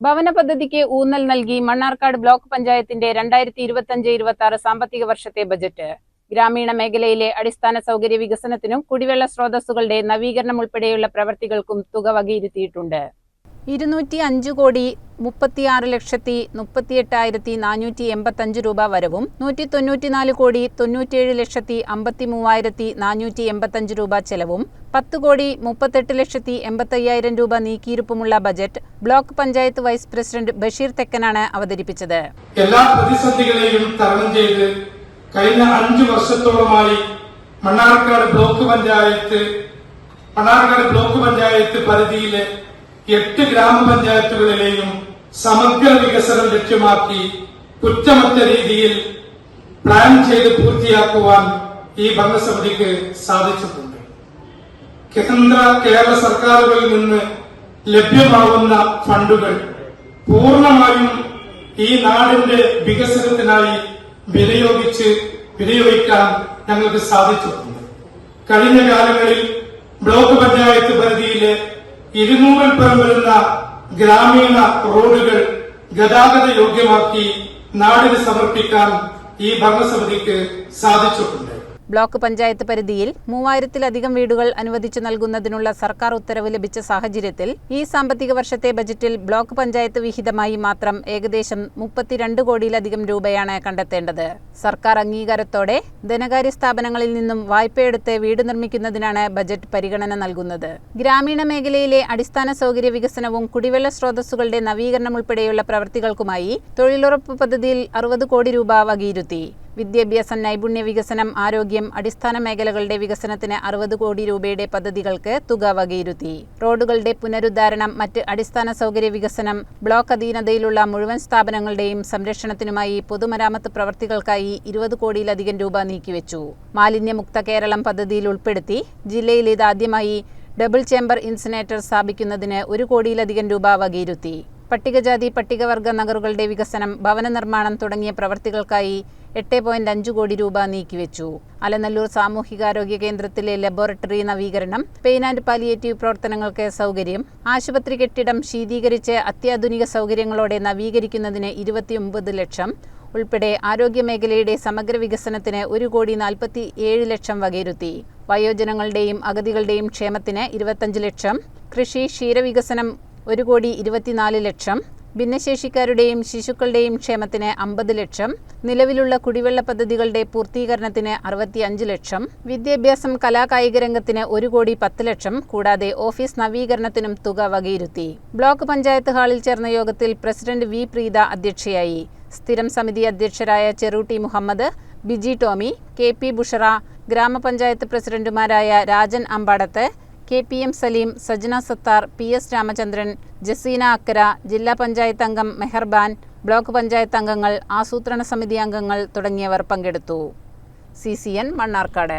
ഭവന പദ്ധതിക്ക് ഊന്നൽ നൽകി മണ്ണാർക്കാട് ബ്ലോക്ക് പഞ്ചായത്തിന്റെ രണ്ടായിരത്തി ഇരുപത്തിയഞ്ച് ഇരുപത്തി ആറ് സാമ്പത്തിക വർഷത്തെ ബജറ്റ്. ഗ്രാമീണ മേഖലയിലെ അടിസ്ഥാന സൗകര്യ വികസനത്തിനും കുടിവെള്ള സ്രോതസ്സുകളുടെ നവീകരണം ഉൾപ്പെടെയുള്ള പ്രവർത്തികൾക്കും തുക വകയിരുത്തിയിട്ടുണ്ട്. ഇരുന്നൂറ്റി അഞ്ച് കോടി മുപ്പത്തിയാറ് ലക്ഷത്തി മുപ്പത്തിയെട്ടായിരത്തി നാനൂറ്റി എൺപത്തഞ്ച് രൂപ വരവും. നൂറ്റി തൊണ്ണൂറ്റിനാല് കോടി തൊണ്ണൂറ്റിയേഴ് ലക്ഷത്തി അമ്പത്തി മൂവായിരത്തി നാനൂറ്റി എൺപത്തഞ്ച് രൂപ ചെലവും. പത്ത് കോടി മുപ്പത്തെട്ട് ലക്ഷത്തി എൺപത്തയ്യായിരം രൂപ നീക്കിയിരുപ്പുമുള്ള budget block panchayat vice president Basheer തെക്കനാണ് അവതരിപ്പിച്ചത്. എല്ലാ പ്രതിസന്ധികളെയും തരണം ചെയ്ത് കഴിഞ്ഞ അഞ്ചു വർഷത്തോളമായി മണ്ണാർക്കാട് ബ്ലോക്ക് പഞ്ചായത്ത് മണ്ണാർക്കാട് ബ്ലോക്ക് പഞ്ചായത്ത് പരിധിയിലെ എട്ട് ഗ്രാമപഞ്ചായത്തുകളിലെയും സമഗ്ര വികസനം ലക്ഷ്യമാക്കി കുറ്റമറ്റ രീതിയിൽ പ്ലാൻ ചെയ്ത് പൂർത്തിയാക്കുവാൻ ഈ ഭരണസമിതിക്ക് സാധിച്ചിട്ടുണ്ട്. കേന്ദ്ര കേരള സർക്കാരുകളിൽ നിന്ന് ലഭ്യമാവുന്ന ഫണ്ടുകൾ പൂർണമായും ഈ നാടിന്റെ വികസനത്തിനായി വിനിയോഗിച്ച് വിനിയോഗിക്കാൻ ഞങ്ങൾക്ക് സാധിച്ചിട്ടുണ്ട്. കഴിഞ്ഞ കാലങ്ങളിൽ ബ്ലോക്ക് പഞ്ചായത്ത് പരിധിയിലെ ഇരുന്നൂറിൽ പരം വരുന്ന ഗ്രാമീണ റോഡുകൾ ഗതാഗത യോഗ്യമാക്കി നാടിന് സമർപ്പിക്കാൻ ഈ ഭരണസമിതിക്ക് സാധിച്ചിട്ടുണ്ട്. ബ്ലോക്ക് പഞ്ചായത്ത് പരിധിയിൽ മൂവായിരത്തിലധികം വീടുകൾ അനുവദിച്ചു നൽകുന്നതിനുള്ള സർക്കാർ ഉത്തരവ് ലഭിച്ച സാഹചര്യത്തിൽ ഈ സാമ്പത്തിക വർഷത്തെ ബജറ്റിൽ ബ്ലോക്ക് പഞ്ചായത്ത് വിഹിതമായി മാത്രം ഏകദേശം മുപ്പത്തിരണ്ട് കോടിയിലധികം രൂപയാണ് കണ്ടെത്തേണ്ടത്. സർക്കാർ അംഗീകാരത്തോടെ ധനകാര്യ സ്ഥാപനങ്ങളിൽ നിന്നും വായ്പയെടുത്ത് വീട് നിർമ്മിക്കുന്നതിനാണ് ബജറ്റ് പരിഗണന നൽകുന്നത്. ഗ്രാമീണ മേഖലയിലെ അടിസ്ഥാന സൗകര്യ വികസനവും കുടിവെള്ള സ്രോതസ്സുകളുടെ നവീകരണം ഉൾപ്പെടെയുള്ള പ്രവർത്തികൾക്കുമായി തൊഴിലുറപ്പ് പദ്ധതിയിൽ അറുപത് കോടി രൂപ വകയിരുത്തി. വിദ്യാഭ്യാസം നൈപുണ്യ വികസനം ആരോഗ്യം അടിസ്ഥാന മേഖലകളുടെ വികസനത്തിന് അറുപത് കോടി രൂപയുടെ പദ്ധതികൾക്ക് തുക വകയിരുത്തി. റോഡുകളുടെ പുനരുദ്ധാരണം മറ്റ് അടിസ്ഥാന സൗകര്യ വികസനം ബ്ലോക്ക് അധീനതയിലുള്ള മുഴുവൻ സ്ഥാപനങ്ങളുടെയും സംരക്ഷണത്തിനുമായി പൊതുമരാമത്ത് പ്രവർത്തികൾക്കായി ഇരുപത് കോടിയിലധികം രൂപ നീക്കിവെച്ചു. മാലിന്യമുക്ത കേരളം പദ്ധതിയിൽ ഉൾപ്പെടുത്തി ജില്ലയിൽ ഇതാദ്യമായി ഡബിൾ ചേംബർ ഇൻസിനേറ്റർ സ്ഥാപിക്കുന്നതിന് ഒരു കോടിയിലധികം രൂപ വകയിരുത്തി. പട്ടികജാതി പട്ടികവർഗ നഗറുകളുടെ വികസനം ഭവന നിർമ്മാണം തുടങ്ങിയ പ്രവർത്തികൾക്കായി എട്ട് പോയിന്റ് അഞ്ച് കോടി രൂപ നീക്കിവെച്ചു. അലനല്ലൂർ സാമൂഹികാരോഗ്യ കേന്ദ്രത്തിലെ ലബോറട്ടറി നവീകരണം പെയിൻ ആൻഡ് പാലിയേറ്റീവ് പ്രവർത്തനങ്ങൾക്ക് സൗകര്യം ആശുപത്രി കെട്ടിടം ശീതീകരിച്ച് അത്യാധുനിക സൗകര്യങ്ങളോടെ നവീകരിക്കുന്നതിന് ഇരുപത്തിയൊമ്പത് ലക്ഷം ഉൾപ്പെടെ ആരോഗ്യമേഖലയുടെ സമഗ്ര വികസനത്തിന് ഒരു കോടി നാൽപ്പത്തി ഏഴ് ലക്ഷം വകയിരുത്തി. വയോജനങ്ങളുടെയും അഗതികളുടെയും ക്ഷേമത്തിന് ഇരുപത്തഞ്ച് ലക്ഷം കൃഷി ക്ഷീരവികസനം ഒരു കോടി ഇരുപത്തിനാല് ലക്ഷം. ഭിന്നശേഷിക്കാരുടെയും ശിശുക്കളുടെയും ക്ഷേമത്തിന് അമ്പത് ലക്ഷം. നിലവിലുള്ള കുടിവെള്ള പദ്ധതികളുടെ പൂർത്തീകരണത്തിന് അറുപത്തിയഞ്ച് ലക്ഷം. വിദ്യാഭ്യാസം കലാകായിക രംഗത്തിന് ഒരു കോടി പത്ത് ലക്ഷം. കൂടാതെ ഓഫീസ് നവീകരണത്തിനും തുക വകയിരുത്തി. ബ്ലോക്ക് പഞ്ചായത്ത് ഹാളിൽ ചേർന്ന യോഗത്തിൽ പ്രസിഡന്റ് വി പ്രീത അധ്യക്ഷയായി. സ്ഥിരം സമിതി അധ്യക്ഷരായ ചെറുട്ടി മുഹമ്മദ് ബിജി ടോമി കെ പി ബുഷറ ഗ്രാമപഞ്ചായത്ത് പ്രസിഡന്റുമാരായ Rajan Ambadath K P M Saleem Sajna Sathar P S Ramachandran Jaseena Akkara ജില്ലാ പഞ്ചായത്ത് അംഗം മെഹർബാൻ ബ്ലോക്ക് പഞ്ചായത്ത് അംഗങ്ങൾ ആസൂത്രണ സമിതി അംഗങ്ങൾ തുടങ്ങിയവർ പങ്കെടുത്തു. C C N Mannarkkad.